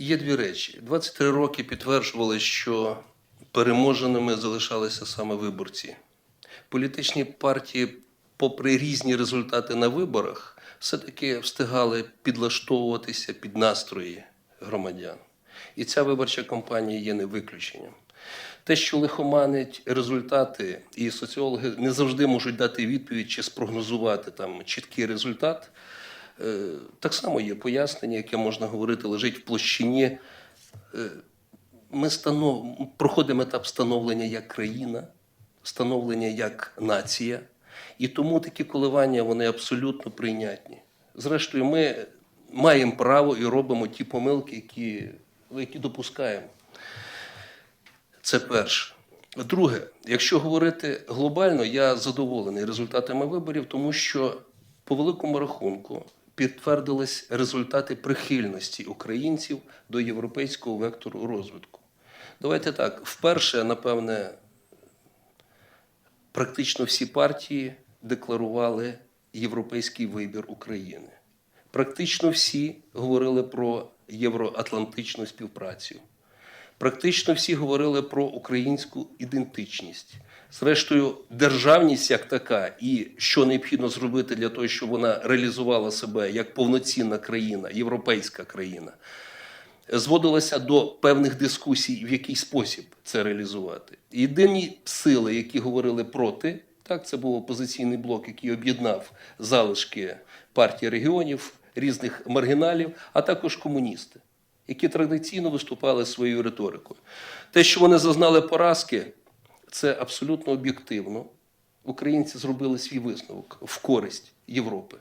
Є дві речі. 23 роки підтверджували, що переможеними залишалися саме виборці. Політичні партії, попри різні результати на виборах, все-таки встигали підлаштовуватися під настрої громадян. І ця виборча кампанія є не виключенням. Те, що лихоманить результати, і соціологи не завжди можуть дати відповідь чи спрогнозувати там чіткий результат. Е, Так само є пояснення, яке можна говорити, лежить в площині. Е, Ми станов... проходимо етап становлення як країна, становлення як нація, і тому такі коливання вони абсолютно прийнятні. Зрештою, ми маємо право і робимо ті помилки, які, які допускаємо. Це перше. Друге, якщо говорити глобально, я задоволений результатами виборів, тому що по великому рахунку підтвердились результати прихильності українців до європейського вектору розвитку. Давайте так, вперше, напевне, практично всі партії декларували європейський вибір України. Практично всі говорили про євроатлантичну співпрацю. Практично всі говорили про українську ідентичність. Зрештою, державність як така, і що необхідно зробити для того, щоб вона реалізувала себе як повноцінна країна, європейська країна, зводилася до певних дискусій, в який спосіб це реалізувати. Єдині сили, які говорили проти, так, це був опозиційний блок, який об'єднав залишки партії регіонів, різних маргіналів, а також комуністи які традиційно виступали своєю риторикою. Те, що вони зазнали поразки, це абсолютно об'єктивно. Українці зробили свій висновок в користь Європи.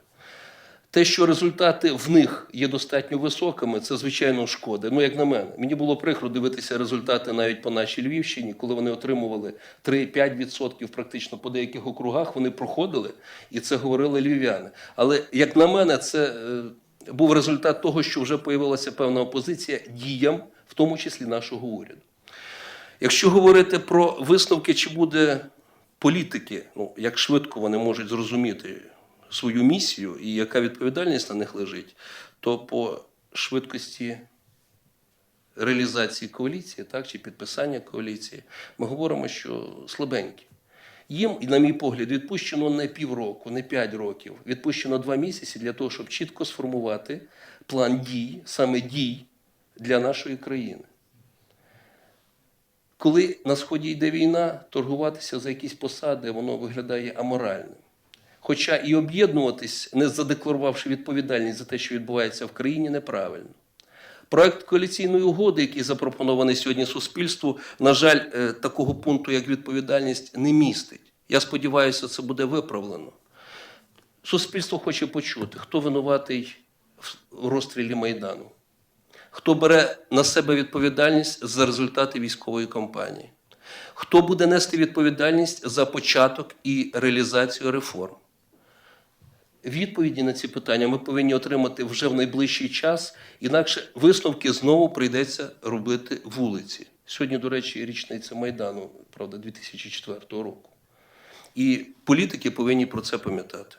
Те, що результати в них є достатньо високими, це звичайно шкода. Ну, як на мене, мені було прикро дивитися результати навіть по нашій Львівщині, коли вони отримували 3-5% практично по деяких округах, вони проходили, і це говорили львів'яни. Але як на мене, це е, був результат того, що вже появилася певна опозиція діям, в тому числі нашого уряду. Якщо говорити про висновки, чи буде політики, ну як швидко вони можуть зрозуміти свою місію і яка відповідальність на них лежить, то по швидкості реалізації коаліції, так чи підписання коаліції, ми говоримо, що слабенькі. Їм, на мій погляд, відпущено не півроку, не п'ять років, відпущено два місяці для того, щоб чітко сформувати план дій, саме дій для нашої країни. Коли на сході йде війна, торгуватися за якісь посади, воно виглядає аморальним. Хоча і об'єднуватись, не задекларувавши відповідальність за те, що відбувається в країні, неправильно. Проект коаліційної угоди, який запропонований сьогодні суспільству, на жаль, е, такого пункту, як відповідальність, не містить. Я сподіваюся, це буде виправлено. Суспільство хоче почути, хто винуватий в розстрілі Майдану, хто бере на себе відповідальність за результати військової кампанії, хто буде нести відповідальність за початок і реалізацію реформ. Відповіді на ці питання ми повинні отримати вже в найближчий час, інакше висновки знову прийдеться робити вулиці. Сьогодні, до речі, річниця Майдану, правда, 2004 року. І політики повинні про це пам'ятати.